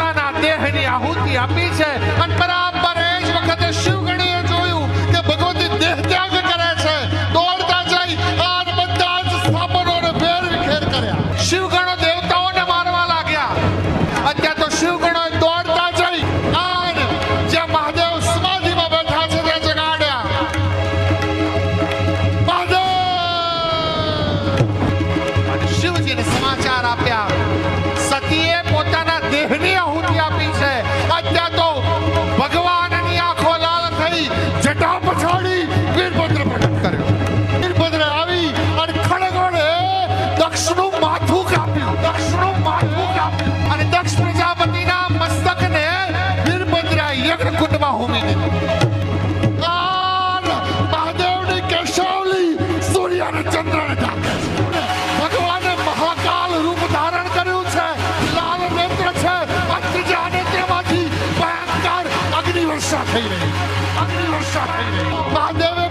આહુતિ આપી છે. અને બરાબર એ જ વખતે શિવગણીએ જોયું કે ભગવતી દેહ ત્યાગ કરે છે. દોડતા જઈ આ બધા જ સ્થાપનોને ફેર વિખેર કર્યા. શિવગણો દેવતાઓને મારવા લાગ્યા. અત્યારે તો શિવગણો દોડતા જઈ આન જે મહાદેવ સમાધિમાં બેઠા છે તે જગાડ્યા. મહાદેવ! શિવજીને સમાચાર આપ્યા. સતીએ જટા પછાડી વીરભદ્ર પ્રગટ કર્યો. વીરભદ્ર આવી અને ખડગોળે દક્ષનું માથું કાપ્યું. દક્ષનું માથું કાપ્યું. અને દક્ષ પ્રજાપતિના મસ્તકને વીરભદ્ર યજ્ઞ કુંડમાં હોમી દીધું شاكرين مع النبي